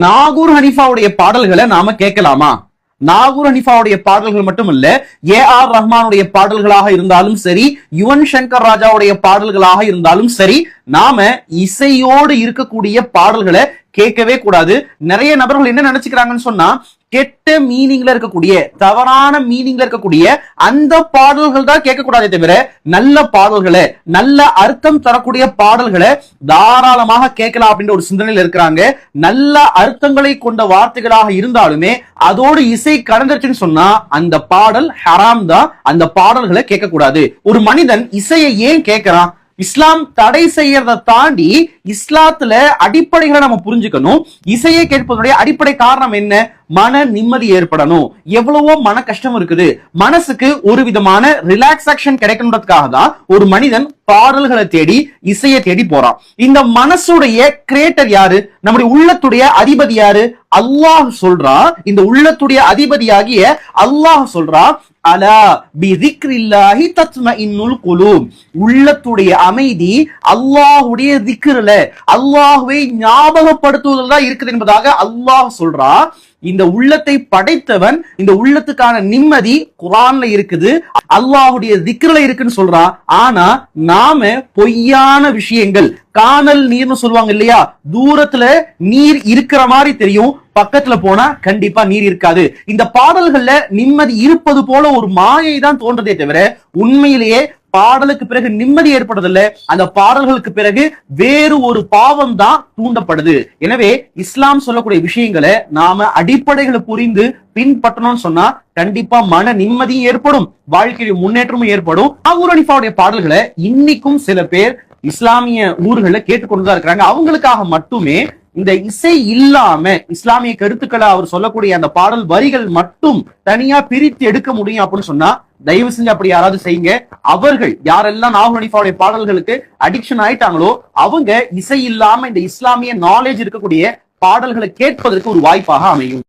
நாகூர் ஹனிஃபாவுடைய பாடல்களை நாம கேட்கலாமா? நாகூர் ஹனிஃபாவுடைய பாடல்கள் மட்டுமல்ல ஏ ஆர் ரஹ்மானுடைய பாடல்களாக இருந்தாலும் சரி யுவன் சங்கர் ராஜாவுடைய பாடல்களாக இருந்தாலும் சரி நாம இசையோடு இருக்கக்கூடிய பாடல்களை கேட்கவே கூடாது. நிறைய நபர்கள் என்ன நினைச்சுக்கிறாங்கன்னு சொன்னா கெட்ட மீனிங்ல இருக்கக்கூடிய தவறான மீனிங்ல இருக்கக்கூடிய அந்த பாடல்கள் தான் கேட்கக்கூடாதே தவிர நல்ல பாடல்களை நல்ல அர்த்தம் தரக்கூடிய பாடல்களை தாராளமாக கேட்கலாம் அப்படின்ற ஒரு சிந்தனையில இருக்கிறாங்க. நல்ல அர்த்தங்களை கொண்ட வார்த்தைகளாக இருந்தாலுமே அதோடு இசை கலந்துருச்சுன்னு சொன்னா அந்த பாடல் ஹராம் தான். அந்த பாடல்களை கேட்கக்கூடாது. ஒரு மனிதன் இசையை ஏன் கேட்கறான்? இஸ்லாம் தடை செய்யறதை தாண்டி இஸ்லாத்துல அடிப்படைகளை நம்ம புரிஞ்சுக்கணும். இசையை கேட்பதனுடைய அடிப்படை காரணம் என்ன? மன நிம்மதி ஏற்படணும். எவ்வளவோ மன கஷ்டம் இருக்குது. மனசுக்கு ஒரு விதமான ரிலாக்ஸாக்ஷன் கிடைக்கணுன்றதுக்காக தான் ஒரு மனிதன் பாடல்களை தேடி இசையை தேடி போறான். இந்த மனசுடைய கிரியேட்டர் யாரு? நம்முடைய உள்ளத்துடைய அதிபதி யாரு? அல்லாஹ் சொல்றான். இந்த உள்ளத்துடைய அதிபதியாகிய அல்லாஹ் சொல்றான் அலா பிதிக்ரில்லாஹி தத்ம இன்னுல் குலு உள்ளத்துடைய அமைதி அல்லாஹுடைய திக்ருல. அல்லாஹுவை ஞாபகப்படுத்துவதில் தான் இருக்குது என்பதாக அல்லாஹ் சொல்றான். இந்த உள்ளத்தை படைத்தவன் இந்த உள்ளத்துக்கான நிம்மதி குரான்ல இருக்குது அல்லாஹுடைய திக்ருல இருக்குன்னு சொல்றான் ஆனா நாம பொய்யான விஷயங்கள் காணல் நீர்னு சொல்லுவாங்க இல்லையா தூரத்துல நீர் இருக்கிற மாதிரி தெரியும் பக்கத்துல போனா கண்டிப்பா நீர் இருக்காது. இந்த பாடல்கள்ல நிம்மதி இருப்பது போல ஒரு மாயை தான் தோன்றதே தவிர உண்மையிலேயே பாடலுக்கு பிறகு நிம்மதி ஏற்படுறதில்ல. அந்த பாடல்களுக்கு பிறகு வேறு ஒரு பாவம் தான் தூண்டப்படுது. எனவே இஸ்லாம் சொல்லக்கூடிய விஷயங்களை நாம அடிப்படைகளை புரிந்து பின்பற்றணும்னு சொன்னா கண்டிப்பா மன நிம்மதியும் ஏற்படும் வாழ்க்கையில் முன்னேற்றமும் ஏற்படும். ஆகூர் பாடல்களை இன்னைக்கும் சில பேர் இஸ்லாமிய ஊர்களை கேட்டுக்கொண்டுதான் இருக்கிறாங்க. அவங்களுக்காக மட்டுமே இந்த இசை இல்லாம இஸ்லாமிய கருத்துக்களை அவர் சொல்லக்கூடிய அந்த பாடல் வரிகள் மட்டும் தனியா பிரித்து எடுக்க முடியும் அப்படின்னு சொன்னா தயவு செஞ்சு அப்படி யாராவது செய்யுங்க. அவர்கள் யாரெல்லாம் நாகு ஹனீஃபாவுடைய பாடல்களுக்கு அடிக்ஷன் ஆயிட்டாங்களோ அவங்க இசை இல்லாம இந்த இஸ்லாமிய நாலேஜ் இருக்கக்கூடிய பாடல்களை கேட்பதற்கு ஒரு வாய்ப்பாக அமையும்.